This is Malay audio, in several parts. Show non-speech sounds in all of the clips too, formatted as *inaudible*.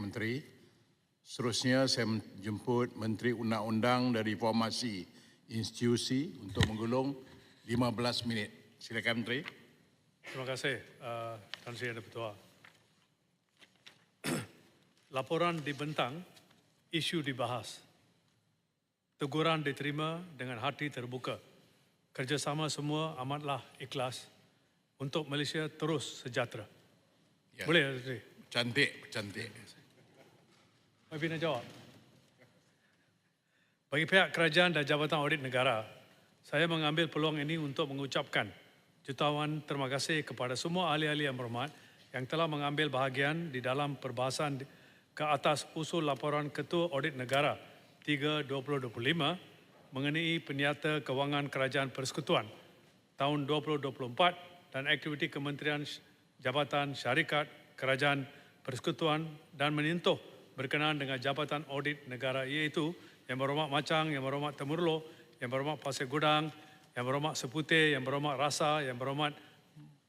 Menteri. Seterusnya saya menjemput Menteri Undang-Undang dari Formasi Institusi untuk menggulung 15 minit. Silakan Menteri. Terima kasih, uh, Tan Sri Yang Ketua. *clears throat* Laporan dibentang, isu dibahas. Teguran diterima dengan hati terbuka. Kerjasama semua amatlah ikhlas untuk Malaysia terus sejahtera. Ya. Boleh, Tan Sri? Cantik, cantik. Pak Bina jawab. Bagi pihak kerajaan dan Jabatan Audit Negara, saya mengambil peluang ini untuk mengucapkan jutawan terima kasih kepada semua ahli-ahli yang berhormat yang telah mengambil bahagian di dalam perbahasan ke atas usul laporan Ketua Audit Negara 3-2025 mengenai peniata kewangan kerajaan persekutuan tahun 2024 dan aktiviti Kementerian Jabatan Syarikat Kerajaan Persekutuan dan menyentuh berkenaan dengan Jabatan Audit Negara iaitu Yang Berhormat Macang, Yang Berhormat Temurlo, Yang Berhormat Pasir Gudang, Yang Berhormat Seputih, Yang Berhormat Rasa, Yang Berhormat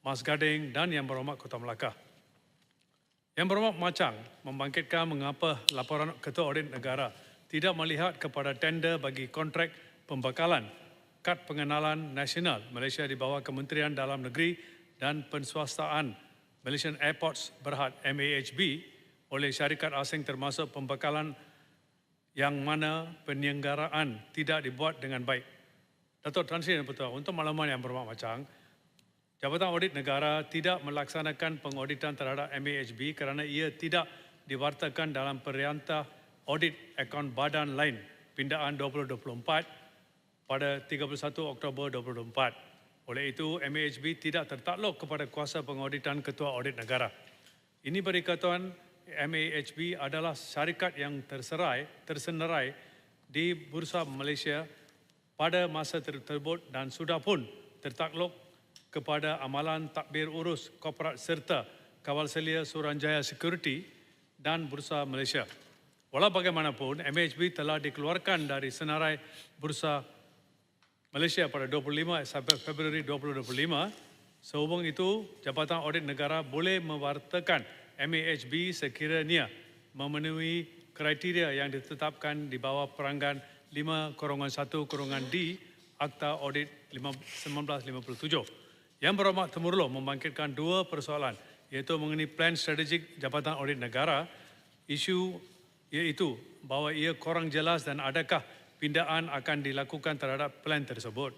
Mas Gading dan Yang Berhormat Kota Melaka. Yang berhormat Macang membangkitkan mengapa laporan Ketua Audit Negara tidak melihat kepada tender bagi kontrak pembekalan kad pengenalan nasional Malaysia di bawah Kementerian Dalam Negeri dan Penswastaan Malaysian Airports Berhad MAHB oleh syarikat asing termasuk pembekalan yang mana penyelenggaraan tidak dibuat dengan baik. Datuk Tan Sri Pertua, untuk makluman yang berhormat Macang, Jabatan Audit Negara tidak melaksanakan pengauditan terhadap MAHB kerana ia tidak diwartakan dalam perintah audit akaun badan lain pindaan 2024 pada 31 Oktober 2024. Oleh itu, MAHB tidak tertakluk kepada kuasa pengauditan Ketua Audit Negara. Ini berikatan MAHB adalah syarikat yang terserai, tersenerai di Bursa Malaysia pada masa tersebut dan sudah pun tertakluk kepada amalan takbir urus korporat serta kawal selia Suranjaya Security dan Bursa Malaysia. Walau bagaimanapun, MHB telah dikeluarkan dari senarai Bursa Malaysia pada 25 sampai Februari 2025. Sehubung itu, Jabatan Audit Negara boleh mewartakan MAHB sekiranya memenuhi kriteria yang ditetapkan di bawah peranggan 5 korongan 1 korongan D Akta Audit 1957. Yang berhormat Temurlo membangkitkan dua persoalan iaitu mengenai plan strategik Jabatan Audit Negara, isu iaitu bahawa ia kurang jelas dan adakah pindaan akan dilakukan terhadap plan tersebut.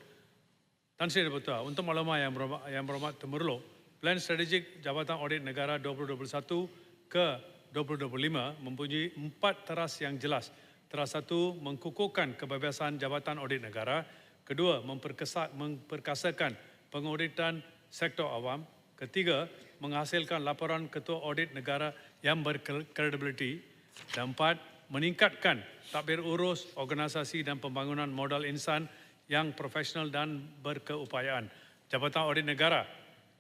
Tan Sri dan Pertua, untuk maklumat yang berhormat, yang berhormat Temurlo, Plan Strategik Jabatan Audit Negara 2021 ke 2025 mempunyai empat teras yang jelas. Teras satu, mengkukuhkan kebebasan Jabatan Audit Negara. Kedua, memperkasakan pengauditan sektor awam. Ketiga, menghasilkan laporan Ketua Audit Negara yang berkredibiliti. Dan empat, meningkatkan takbir urus organisasi dan pembangunan modal insan yang profesional dan berkeupayaan. Jabatan Audit Negara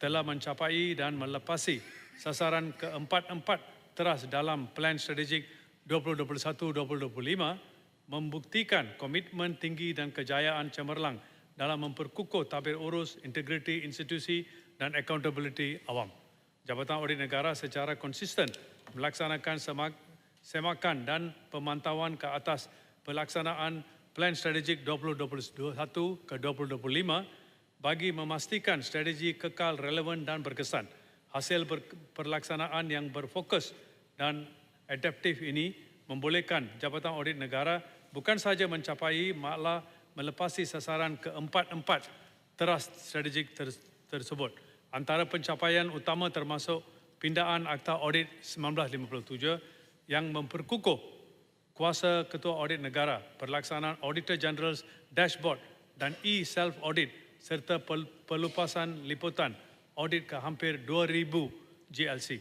telah mencapai dan melepasi sasaran keempat-empat teras dalam Plan Strategik 2021-2025 membuktikan komitmen tinggi dan kejayaan cemerlang dalam memperkukuh tabir urus, integriti institusi dan accountability awam. Jabatan Audit Negara secara konsisten melaksanakan semak, semakan dan pemantauan ke atas pelaksanaan Plan Strategik 2021 ke 2025 bagi memastikan strategi kekal relevan dan berkesan. Hasil ber, perlaksanaan yang berfokus dan adaptif ini membolehkan Jabatan Audit Negara bukan sahaja mencapai malah melepasi sasaran keempat-empat teras strategik ter, tersebut. Antara pencapaian utama termasuk pindaan Akta Audit 1957 yang memperkukuh kuasa Ketua Audit Negara, pelaksanaan Auditor General's Dashboard dan e-self audit serta pel- pelupasan liputan audit ke hampir 2000 GLC.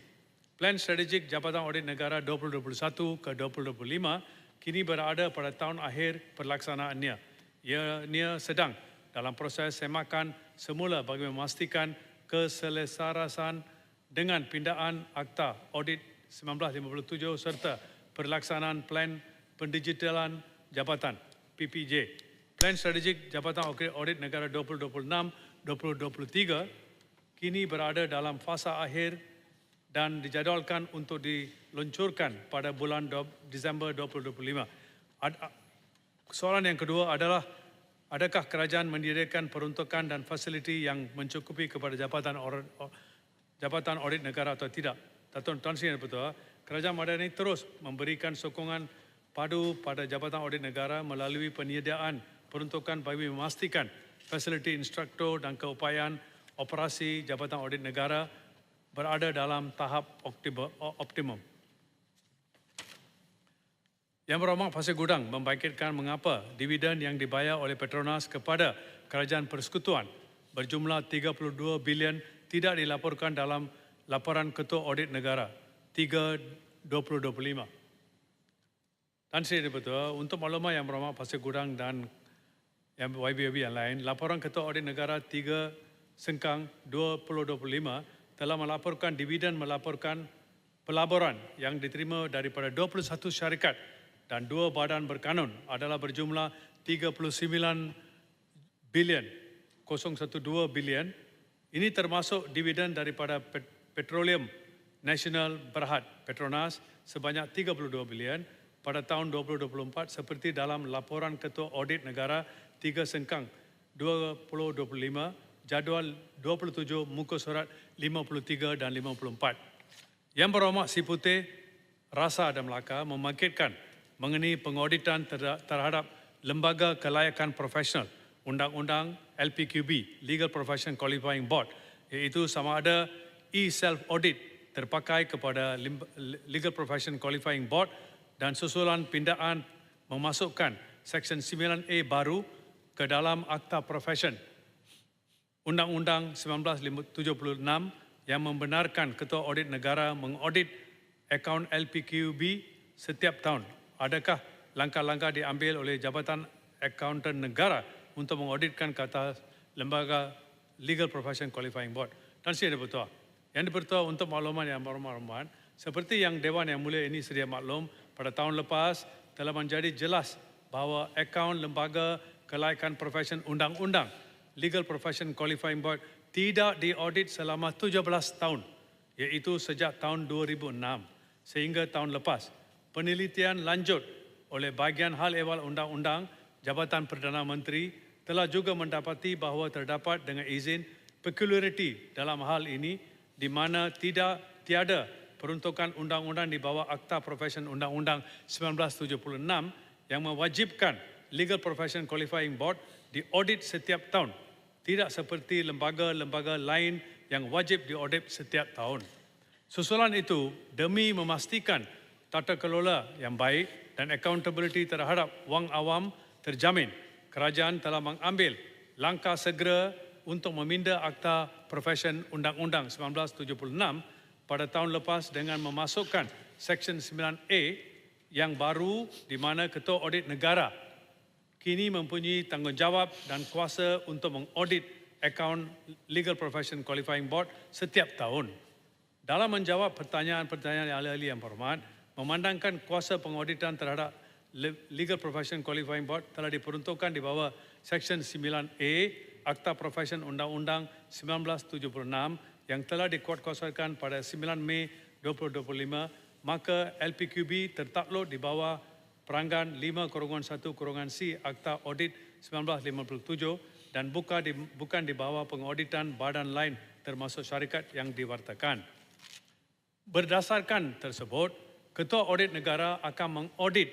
Plan strategik Jabatan Audit Negara 2021 ke 2025 kini berada pada tahun akhir pelaksanaannya. Ia sedang dalam proses semakan semula bagi memastikan keselesarasan dengan pindaan Akta Audit 1957 serta pelaksanaan Plan Pendigitalan Jabatan PPJ. Plan Strategik Jabatan Audit Negara 2026-2023 kini berada dalam fasa akhir dan dijadualkan untuk diluncurkan pada bulan Disember 2025. Ad, a- soalan yang kedua adalah adakah kerajaan mendirikan peruntukan dan fasiliti yang mencukupi kepada jabatan or, jabatan audit negara atau tidak? Datuk Tan Sri betul, kerajaan Madani terus memberikan sokongan padu pada jabatan audit negara melalui penyediaan peruntukan bagi memastikan fasiliti instruktur dan keupayaan operasi jabatan audit negara berada dalam tahap optimum. Yang berhormat Pasir Gudang membangkitkan mengapa dividen yang dibayar oleh Petronas kepada kerajaan persekutuan berjumlah 32 bilion tidak dilaporkan dalam laporan Ketua Audit Negara 3 2025. Tan Sri Betul, untuk maklumat yang berhormat Pasir Gudang dan yang YBB yang lain, laporan Ketua Audit Negara 3 Sengkang 2025 telah melaporkan dividen melaporkan pelaburan yang diterima daripada 21 syarikat dan dua badan berkanun adalah berjumlah 39 bilion 012 bilion. Ini termasuk dividen daripada Pet- Petroleum Nasional Berhad Petronas sebanyak 32 bilion pada tahun 2024 seperti dalam laporan Ketua Audit Negara 3 Sengkang 2025 jadual 27 muka surat 53 dan 54. Yang berhormat Si Putih, Rasa dan Melaka membangkitkan mengenai pengauditan terha- terhadap Lembaga Kelayakan Profesional Undang-Undang LPQB, Legal Profession Qualifying Board, iaitu sama ada e-self audit terpakai kepada Legal Profession Qualifying Board dan susulan pindaan memasukkan Seksyen 9A baru ke dalam Akta Profession Undang-Undang 1976 yang membenarkan Ketua Audit Negara mengaudit akaun LPQB setiap tahun. Adakah langkah-langkah diambil oleh Jabatan Akauntan Negara untuk mengauditkan kata lembaga Legal Profession Qualifying Board? Saya ada betul. Yang dipertua untuk makluman yang bermaklumat, seperti yang Dewan Yang Mulia ini sedia maklum, pada tahun lepas telah menjadi jelas bahawa akaun lembaga kelayakan profesion undang-undang Legal Profession Qualifying Board tidak diaudit selama 17 tahun iaitu sejak tahun 2006 sehingga tahun lepas. Penelitian lanjut oleh bahagian hal ehwal undang-undang Jabatan Perdana Menteri telah juga mendapati bahawa terdapat dengan izin peculiarity dalam hal ini di mana tidak tiada peruntukan undang-undang di bawah Akta Profesion Undang-Undang 1976 yang mewajibkan Legal Profession Qualifying Board diaudit setiap tahun. Tidak seperti lembaga-lembaga lain yang wajib diaudit setiap tahun. Susulan itu demi memastikan tata kelola yang baik dan accountability terhadap wang awam terjamin, kerajaan telah mengambil langkah segera untuk meminda Akta Profession Undang-Undang 1976 pada tahun lepas dengan memasukkan Seksyen 9A yang baru di mana Ketua Audit Negara kini mempunyai tanggungjawab dan kuasa untuk mengaudit akaun Legal Profession Qualifying Board setiap tahun. Dalam menjawab pertanyaan-pertanyaan ahli-ahli yang berhormat, memandangkan kuasa pengauditan terhadap Le- Legal Profession Qualifying Board telah diperuntukkan di bawah Seksyen 9A Akta Profession Undang-Undang 1976 yang telah dikuatkuasakan pada 9 Mei 2025, maka LPQB tertakluk di bawah peranggan 5 kurungan 1 kurungan C Akta Audit 1957 dan bukan di, bukan di bawah pengauditan badan lain termasuk syarikat yang diwartakan. Berdasarkan tersebut, Ketua Audit Negara akan mengaudit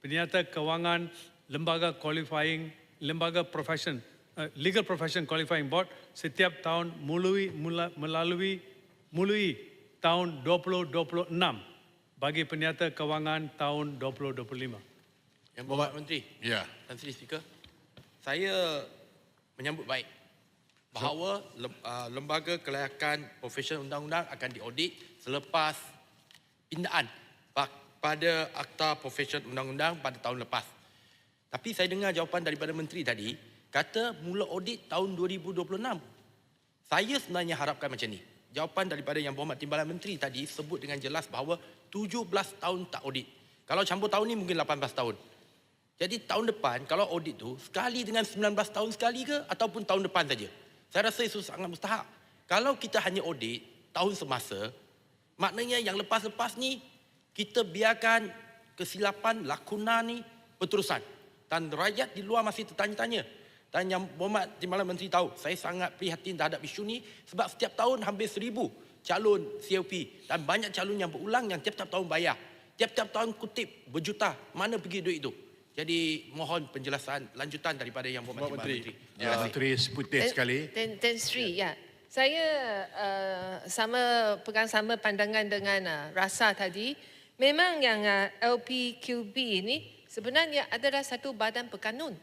penyata kewangan lembaga qualifying, lembaga profession, uh, legal profession qualifying board setiap tahun melalui melalui melalui tahun 2026 bagi penyata kewangan tahun 2025. Yang Berhormat Menteri, Ya. Tan Sri Speaker, saya menyambut baik bahawa ah, lembaga kelayakan profesional undang-undang akan diaudit selepas pindaan pada Akta Profesional Undang-Undang pada tahun lepas. Tapi saya dengar jawapan daripada menteri tadi kata mula audit tahun 2026. Saya sebenarnya harapkan macam ni. Jawapan daripada yang berhormat timbalan menteri tadi sebut dengan jelas bahawa 17 tahun tak audit. Kalau campur tahun ni mungkin 18 tahun. Jadi tahun depan kalau audit tu sekali dengan 19 tahun sekali ke ataupun tahun depan saja. Saya rasa itu sangat mustahak. Kalau kita hanya audit tahun semasa, maknanya yang lepas-lepas ni kita biarkan kesilapan lakonan ni berterusan. Dan rakyat di luar masih tertanya-tanya. Dan yang Muhammad Timbalan Menteri tahu, saya sangat prihatin terhadap isu ni sebab setiap tahun hampir seribu calon COP dan banyak calon yang berulang yang tiap-tiap tahun bayar. Tiap-tiap tahun kutip berjuta. Mana pergi duit itu? Jadi mohon penjelasan lanjutan daripada yang Muhammad Timbalan Menteri. Ya. Menteri seputih Tan- sekali. Tan, Tan Sri, ya. Saya uh, sama pegang sama pandangan dengan uh, Rasa tadi. Memang yang uh, LPQB ini sebenarnya adalah satu badan pekanun.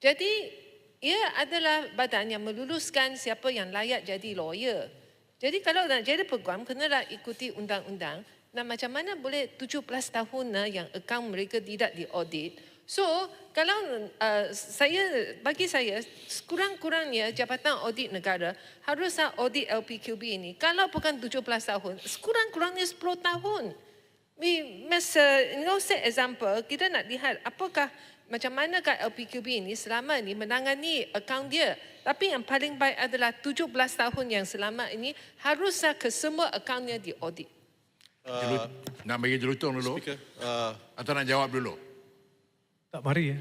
Jadi ia adalah badan yang meluluskan siapa yang layak jadi lawyer. Jadi kalau nak jadi peguam, kenalah ikuti undang-undang. Dan macam mana boleh 17 tahun yang akaun mereka tidak diaudit. So, kalau uh, saya, bagi saya, sekurang-kurangnya Jabatan Audit Negara haruslah audit LPQB ini. Kalau bukan 17 tahun, sekurang-kurangnya 10 tahun. We must, uh, you know, set example, kita nak lihat apakah macam manakah LPQB ini selama ini menangani akaun dia. Tapi yang paling baik adalah 17 tahun yang selama ini haruslah ke semua akaunnya diaudit. Jelut, nak bagi jelutong dulu Speaker, uh, atau nak jawab dulu? Tak mari ya.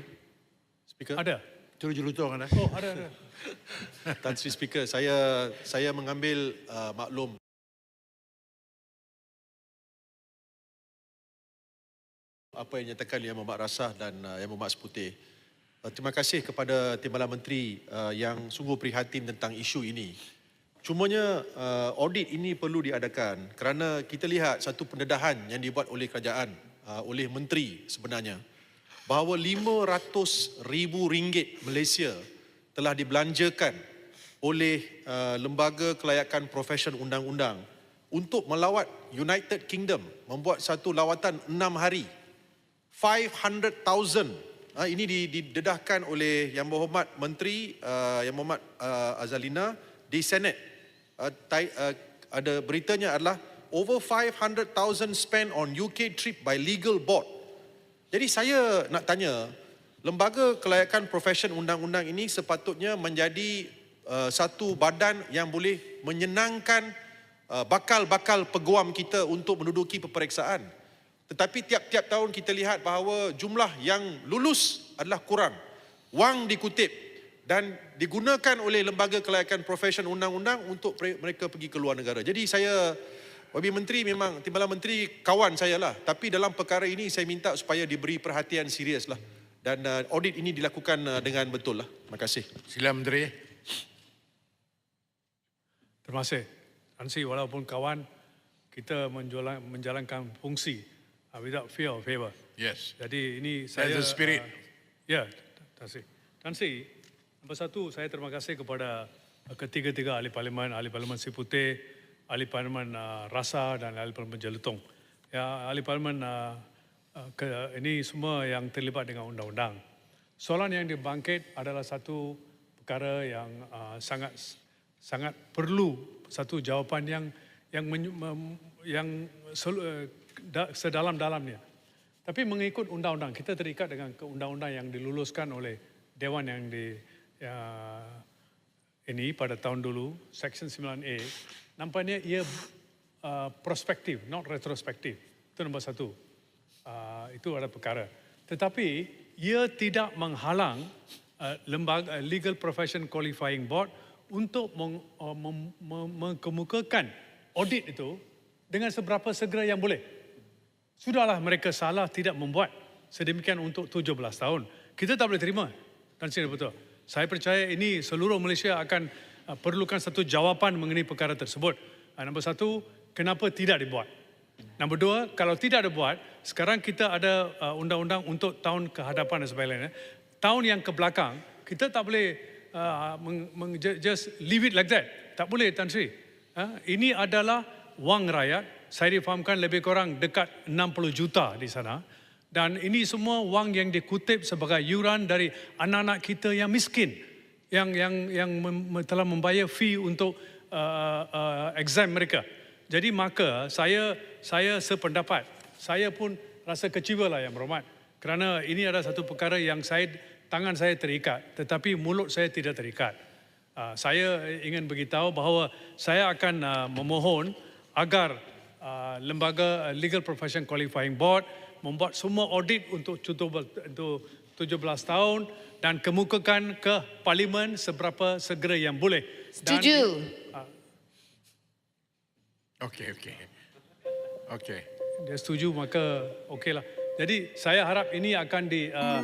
Speaker. Ada. Terus jelutong ada. Oh, ada ada. *laughs* Tan Sri Speaker, saya saya mengambil uh, maklum apa yang dinyatakan Yang Mohd Rasah dan uh, Yang Mohd Seputih. Uh, terima kasih kepada Timbalan Menteri uh, yang sungguh prihatin tentang isu ini. Cumanya uh, audit ini perlu diadakan kerana kita lihat satu pendedahan yang dibuat oleh kerajaan, uh, oleh menteri sebenarnya bahawa 500 ribu ringgit Malaysia telah dibelanjakan oleh uh, Lembaga Kelayakan Profesion Undang-Undang untuk melawat United Kingdom membuat satu lawatan enam hari 500,000 uh, ini didedahkan oleh Yang Berhormat Menteri uh, Yang Berhormat uh, Azalina di Senate. Uh, tai, uh, ada beritanya adalah over 500,000 spent on UK trip by legal board. Jadi saya nak tanya, lembaga kelayakan profesion undang-undang ini sepatutnya menjadi uh, satu badan yang boleh menyenangkan uh, bakal-bakal peguam kita untuk menduduki peperiksaan. Tetapi tiap-tiap tahun kita lihat bahawa jumlah yang lulus adalah kurang. Wang dikutip dan digunakan oleh lembaga kelayakan profesion undang-undang untuk mereka pergi ke luar negara. Jadi saya Wabi Menteri memang Timbalan Menteri kawan saya lah. Tapi dalam perkara ini saya minta supaya diberi perhatian serius lah. Dan uh, audit ini dilakukan uh, dengan betul lah. Terima kasih. Sila Menteri. Terima kasih. Tansi walaupun kawan, kita menjalan, menjalankan fungsi uh, without fear of favor. Yes. Jadi ini That's saya... the spirit. Uh, ya, Tansi. Tansi, nombor satu saya terima kasih kepada uh, ketiga-tiga ahli parlimen, ahli parlimen Siputih, ahli parlimen uh, Rasa dan ahli parlimen Jelutong. Ya, ahli parlimen uh, uh, ke, ini semua yang terlibat dengan undang-undang. Soalan yang dibangkit adalah satu perkara yang uh, sangat sangat perlu satu jawapan yang yang mem, yang uh, da, sedalam-dalamnya. Tapi mengikut undang-undang kita terikat dengan undang-undang yang diluluskan oleh dewan yang di ya, ini pada tahun dulu section 9A nampaknya ia uh, prospektif not retrospektif. Itu nombor satu. Uh, itu ada perkara. Tetapi ia tidak menghalang uh, lembaga uh, legal profession qualifying board untuk meng, uh, mem, mem, mengemukakan audit itu dengan seberapa segera yang boleh Sudahlah mereka salah tidak membuat sedemikian untuk 17 tahun. Kita tak boleh terima. Dan sini betul. Saya percaya ini seluruh Malaysia akan uh, perlukan satu jawapan mengenai perkara tersebut. Uh, nombor satu, kenapa tidak dibuat? Nombor dua, kalau tidak dibuat, sekarang kita ada uh, undang-undang untuk tahun kehadapan dan sebagainya. Tahun yang ke belakang, kita tak boleh uh, meng, meng, just leave it like that. Tak boleh, Tan Sri. Uh, ini adalah wang rakyat saya difahamkan lebih kurang dekat 60 juta di sana. Dan ini semua wang yang dikutip sebagai yuran dari anak-anak kita yang miskin. Yang yang yang mem, telah membayar fee untuk uh, uh, exam mereka. Jadi maka saya saya sependapat. Saya pun rasa kecewa lah yang berhormat. Kerana ini adalah satu perkara yang saya tangan saya terikat. Tetapi mulut saya tidak terikat. Uh, saya ingin beritahu bahawa saya akan uh, memohon agar uh, lembaga uh, Legal Profession Qualifying Board membuat semua audit untuk 17 untuk 17 tahun dan kemukakan ke parlimen seberapa segera yang boleh. Dan- Setuju. Okey, okey. Okey. dia setuju maka okeylah. Jadi saya harap ini akan di uh,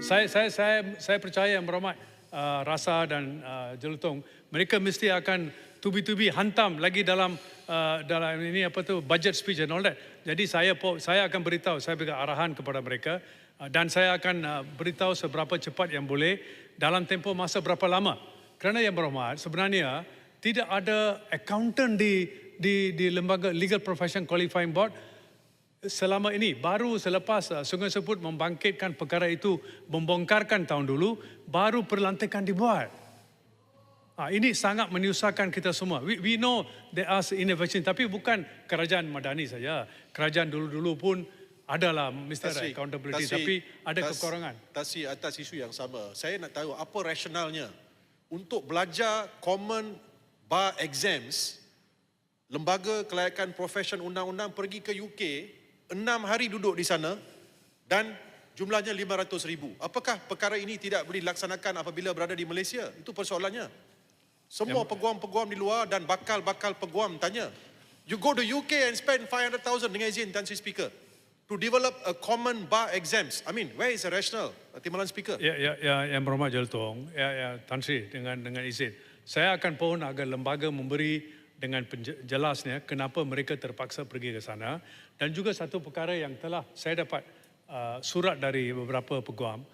saya saya saya saya percaya yang berhormat uh, Rasa dan uh, Jelutong mereka mesti akan tubi-tubi hantam lagi dalam uh, dalam ini apa tu budget speech and all that. Jadi saya saya akan beritahu saya beri arahan kepada mereka uh, dan saya akan uh, beritahu seberapa cepat yang boleh dalam tempoh masa berapa lama. Kerana yang berhormat sebenarnya tidak ada accountant di di di lembaga Legal Profession Qualifying Board selama ini baru selepas uh, Sungai Seput membangkitkan perkara itu membongkarkan tahun dulu baru perlantikan dibuat. Ah, ini sangat menyusahkan kita semua. We, we know there are innovation tapi bukan kerajaan Madani saja. Kerajaan dulu-dulu pun adalah mesti ada accountability tapi ada tas- kekurangan. Tasi atas isu yang sama. Saya nak tahu apa rasionalnya untuk belajar common bar exams lembaga kelayakan profesion undang-undang pergi ke UK enam hari duduk di sana dan jumlahnya 500 ribu. Apakah perkara ini tidak boleh dilaksanakan apabila berada di Malaysia? Itu persoalannya. Semua peguam-peguam di luar dan bakal-bakal peguam tanya. You go to UK and spend 500,000 dengan izin Tan Sri Speaker to develop a common bar exams. I mean, where is the rational, Timbalan Speaker? Ya, ya, ya, yang berhormat Jelutong, ya, ya, Tan Sri dengan dengan izin. Saya akan pohon agar lembaga memberi dengan jelasnya kenapa mereka terpaksa pergi ke sana dan juga satu perkara yang telah saya dapat uh, surat dari beberapa peguam.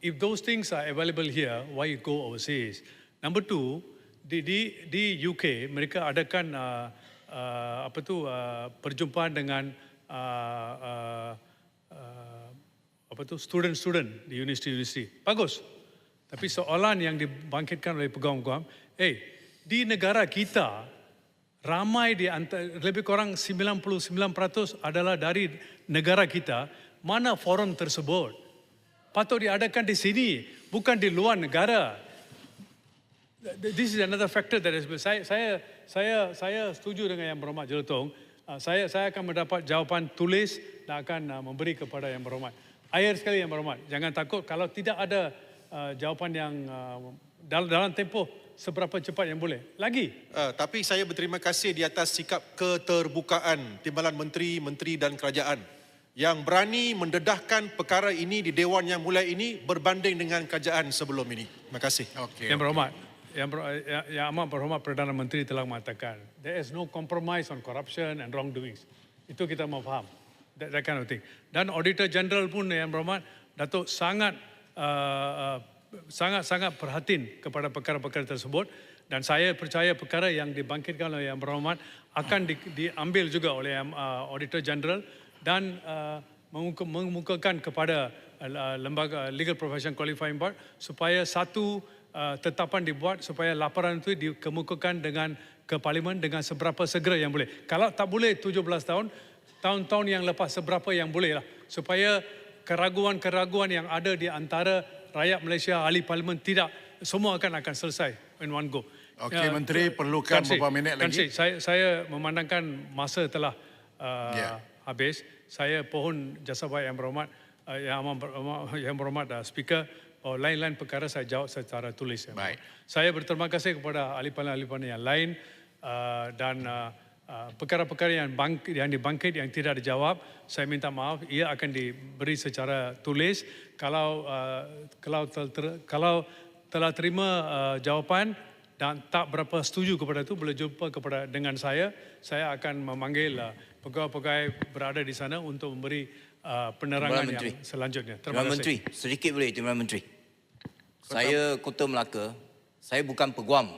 If those things are available here, why you go overseas? Number two, di di di UK mereka adakan uh, uh, apa tu uh, perjumpaan dengan uh, uh, uh, apa tu student-student di universiti-universiti. Bagus. Tapi soalan yang dibangkitkan oleh peguam-peguam, eh di negara kita ramai di antara, lebih kurang 99% adalah dari negara kita, mana forum tersebut? Patut diadakan di sini, bukan di luar negara. This is another factor that is saya saya saya saya setuju dengan yang berhormat Jelutong. Uh, saya saya akan mendapat jawapan tulis dan akan uh, memberi kepada yang berhormat. Air sekali yang berhormat. Jangan takut kalau tidak ada uh, jawapan yang uh, dalam, dalam tempoh seberapa cepat yang boleh. Lagi. Uh, tapi saya berterima kasih di atas sikap keterbukaan Timbalan Menteri, Menteri dan Kerajaan yang berani mendedahkan perkara ini di Dewan yang mulai ini berbanding dengan kerajaan sebelum ini. Terima kasih. Okey. Yang berhormat. Yang, ber, yang, yang amat berhormat Perdana Menteri telah mengatakan there is no compromise on corruption and wrongdoings. Itu kita mau faham. That, that kind of thing. Dan Auditor General pun yang berhormat Datuk sangat uh, uh, sangat-sangat perhatian kepada perkara-perkara tersebut dan saya percaya perkara yang dibangkitkan oleh yang berhormat akan di, diambil juga oleh uh, Auditor General dan uh, mengemukakan kepada uh, lembaga Legal Profession Qualifying Board supaya satu uh, tetapan dibuat supaya laporan itu dikemukakan dengan ke parlimen dengan seberapa segera yang boleh. Kalau tak boleh 17 tahun, tahun-tahun yang lepas seberapa yang boleh lah supaya keraguan-keraguan yang ada di antara rakyat Malaysia ahli parlimen tidak semua akan akan selesai in one go. Okey, Menteri, perlukan Tan Sri, beberapa minit lagi. Sri, saya saya memandangkan masa telah uh, Ya. habis. Saya pohon jasa baik yang berhormat uh, yang yang berhormat uh, speaker oh, lain-lain perkara saya jawab secara tulis. Yang Baik. Saya berterima kasih kepada ahli parlimen yang lain uh, dan uh, uh, perkara-perkara yang bang, yang dibangkit yang tidak dijawab, saya minta maaf. Ia akan diberi secara tulis. Kalau uh, kalau tel, ter, kalau telah terima uh, jawapan dan tak berapa setuju kepada itu boleh jumpa kepada dengan saya. Saya akan memanggil uh, pegawai-pegawai berada di sana untuk memberi uh, penerangan yang Menteri. selanjutnya. Terima Timbalan kasih. Menteri, sedikit boleh Timbalan Menteri. Saya Kota Melaka, saya bukan peguam.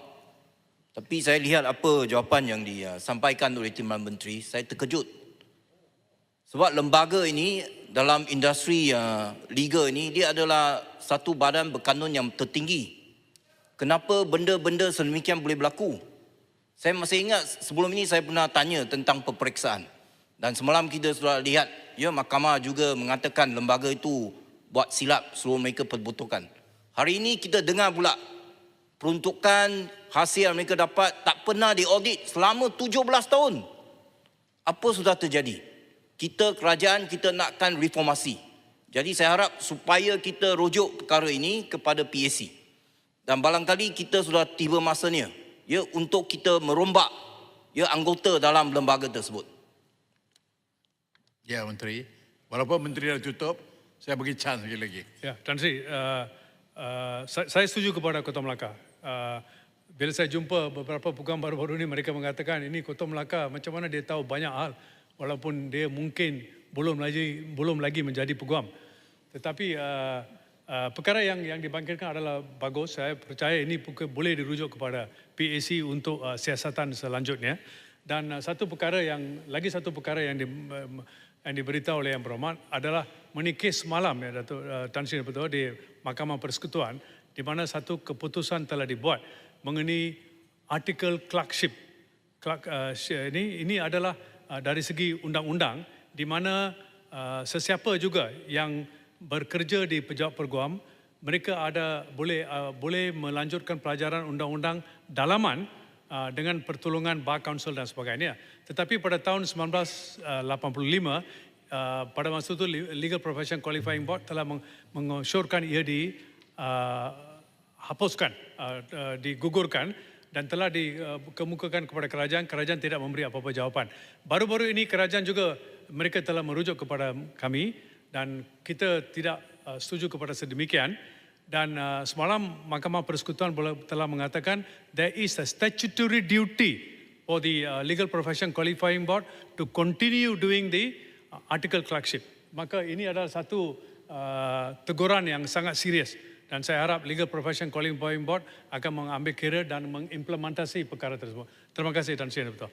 Tapi saya lihat apa jawapan yang disampaikan oleh Timbalan Menteri, saya terkejut. Sebab lembaga ini dalam industri uh, legal ini dia adalah satu badan berkanun yang tertinggi. Kenapa benda-benda sedemikian boleh berlaku? Saya masih ingat sebelum ini saya pernah tanya tentang peperiksaan. Dan semalam kita sudah lihat, ya mahkamah juga mengatakan lembaga itu buat silap suruh mereka perbutulkan. Hari ini kita dengar pula peruntukan hasil yang mereka dapat tak pernah diaudit selama 17 tahun. Apa sudah terjadi? Kita kerajaan kita nakkan reformasi. Jadi saya harap supaya kita rujuk perkara ini kepada PAC. Dan barangkali kita sudah tiba masanya ya untuk kita merombak ya anggota dalam lembaga tersebut. Ya Menteri. Walaupun Menteri dah tutup, saya bagi chance sekali lagi. Ya, Tan Sri, uh, uh, saya, saya setuju kepada Kota Melaka. Uh, bila saya jumpa beberapa peguam baru-baru ini, mereka mengatakan ini Kota Melaka macam mana dia tahu banyak hal walaupun dia mungkin belum lagi belum lagi menjadi peguam. Tetapi uh, uh, perkara yang yang dibangkitkan adalah bagus. Saya percaya ini boleh dirujuk kepada PAC untuk uh, siasatan selanjutnya. Dan uh, satu perkara yang lagi satu perkara yang di, uh, yang diberitahu oleh Yang Berhormat adalah mengenai kes semalam ya Datuk uh, Tan Sri Betul di Mahkamah Persekutuan di mana satu keputusan telah dibuat mengenai artikel clerkship. Clerk, uh, ini ini adalah uh, dari segi undang-undang di mana uh, sesiapa juga yang bekerja di pejabat perguam mereka ada boleh uh, boleh melanjutkan pelajaran undang-undang dalaman uh, dengan pertolongan Bar Council dan sebagainya. Tetapi pada tahun 1985 uh, pada masa itu Legal Profession Qualifying Board telah meng- mengesyorkan ia di hapuskan, uh, uh, digugurkan dan telah dikemukakan kepada kerajaan, kerajaan tidak memberi apa-apa jawapan. Baru-baru ini kerajaan juga mereka telah merujuk kepada kami dan kita tidak setuju kepada sedemikian dan uh, semalam Mahkamah Persekutuan telah mengatakan there is a statutory duty for the uh, Legal Profession Qualifying Board to continue doing the uh, article clerkship. Maka ini adalah satu uh, teguran yang sangat serius dan saya harap Legal Profession Qualifying Board akan mengambil kira dan mengimplementasi perkara tersebut. Terima kasih Tan Sri Betul.